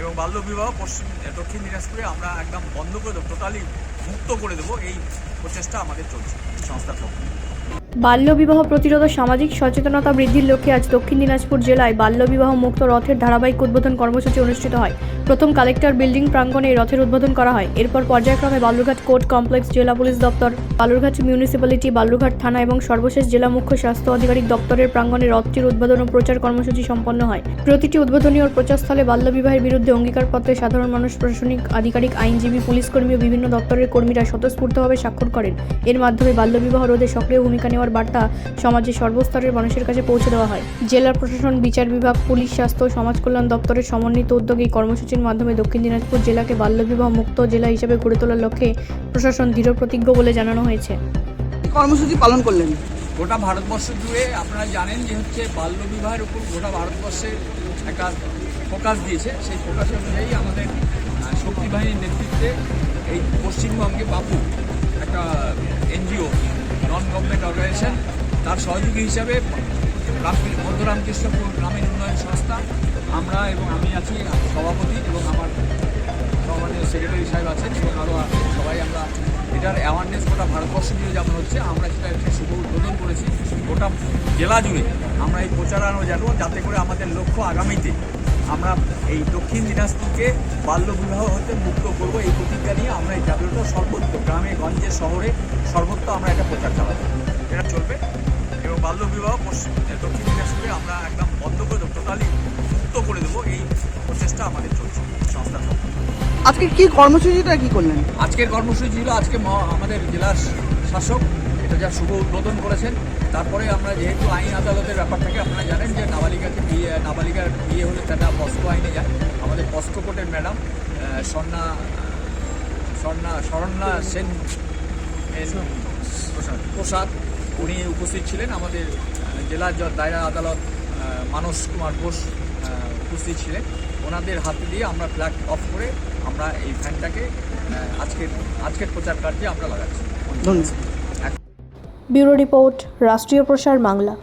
এবং বাল্যবিবাহ পশ্চিম দক্ষিণ দিনাজপুরে আমরা একদম বন্ধ করে দেবো টোটালি মুক্ত করে দেবো এই প্রচেষ্টা আমাদের চলছে সংস্থার পক্ষ। বাল্যবিবাহ প্রতিরোধ ও সামাজিক সচেতনতা বৃদ্ধির লক্ষ্যে আজ দক্ষিণ দিনাজপুর জেলায় বাল্যবিবাহ মুক্ত রথের ধারাবাহিক উদ্বোধন কর্মসূচি অনুষ্ঠিত হয়। প্রথম কালেক্টর বিল্ডিং প্রাঙ্গণে এই রথের উদ্বোধন করা হয়। এরপর পর্যায়ক্রমে বালুরঘাট কোর্ট কমপ্লেক্স জেলা পুলিশ দপ্তর, বালুরঘাট মিউনিসিপ্যালিটি, বালুরঘাট থানা এবং সর্বশেষ জেলা মুখ্য স্বাস্থ্য আধিকারিক দপ্তরের প্রাঙ্গণে রথটির উদ্বোধন ও প্রচার কর্মসূচি সম্পন্ন হয়। প্রতিটি উদ্বোধনী ও প্রচারস্থলে বাল্যবিবাহের বিরুদ্ধে অঙ্গীকারপত্রে সাধারণ মানুষ, প্রশাসনিক আধিকারিক, আইনজীবী, পুলিশকর্মী ও বিভিন্ন দপ্তরের কর্মীরা স্বতঃস্ফূর্তভাবে স্বাক্ষর করেন। এর মাধ্যমে বাল্যবিবাহ রোধে সক্রিয় ভূমিকা নেওয়ার বার্তা সমাজের সর্বস্তরের মানুষের কাছে পৌঁছে দেওয়া হয়। জেলা প্রশাসন বিচার বিভাগ পুলিশ স্বাস্থ্য সমাজ কল্যাণ দপ্তরের সমন্বিত উদ্যোগে এই কর্মসূচির মাধ্যমে দক্ষিণ দিনাজপুর জেলাকে বাল্যবিবাহ মুক্ত জেলা হিসেবে গড়ে তোলার লক্ষ্যে প্রশাসন দৃঢ় প্রতিজ্ঞ বলে জানানো হয়েছে। কর্মসূচি পালন করলেন। গোটা ভারতবর্ষ জুড়ে আপনারা জানেন যে হচ্ছে বাল্যবিবাহের উপর গোটা ভারতবর্ষে একটা ফোকাস দিয়েছে। সেই ফোকাস অনুযায়ী আমাদের শক্তি বাহিনীর নেতৃত্বে এই পশ্চিমবঙ্গে বাপু একটা এনজিও নন গভর্নমেন্ট অর্গানাইজেশন তার সহযোগী হিসাবে রাম- মধ্য রামকৃষ্ণপুর গ্রামীণ উন্নয়ন সংস্থা, আমরা এবং আমি আছি সভাপতি এবং আমার সেক্রেটারি সাহেব আছেন এবং আরও সবাই আমরা এটার অ্যাওয়ারনেস গোটা ভারতবর্ষ জুড়ে যেমন হচ্ছে, আমরা সেটা একটা শুভ উদ্বোধন করেছি। গোটা জেলা জুড়ে আমরা এই প্রচারানো জানো যাতে করে আমাদের লক্ষ্য আগামীতে আমরা এই দক্ষিণ দিনাজপুরকে বাল্যবিবাহ হতে মুক্ত করব। এই প্রতিজ্ঞা নিয়ে আমরা এই জাগ্রত সর্বত্র, গ্রামে, গঞ্জে, শহরে সর্বত্র আমরা একটা প্রচার চালাবো। এটা চলবে। এবং বাল্যবিবাহ পশ্চিম দক্ষিণ দিনাজপুরে আমরা একদম বন্ধ করে দেবো টোটালি মুক্ত করে দেবো, এই প্রচেষ্টা আমাদের চলছে। সংস্থার। আজকে কি কর্মসূচিটা কি করলেন? আজকের কর্মসূচি ছিল আজকে আমাদের জেলার শাসক, এটা যা শুভ উদ্বোধন করেছেন, তারপরে আমরা যেহেতু আইন আদালতের ব্যাপার থাকে আপনারা জানেন যে নাবালিকাকে বিয়ে, নাবালিকার বিয়ে হলে তারা পস্কো আইনে যায়। আমাদের পস্কো কোর্টের ম্যাডাম স্বর্ণা স্বর্ণা স্বর্ণা সেন প্রসাদ। উনি উপস্থিত ছিলেন আমাদের জেলার দায়রা আদালত মানস কুমার ঘোষ উপস্থিত ছিলেন। ওনাদের হাতে দিয়ে আমরা ফ্ল্যাগ অফ করে আমরা এই ফ্যানটাকে আজকের আজকের প্রচার কার্যে আমরা লাগাচ্ছি। ব্যুরো রিপোর্ট রাষ্ট্রীয় প্রসার বাংলা।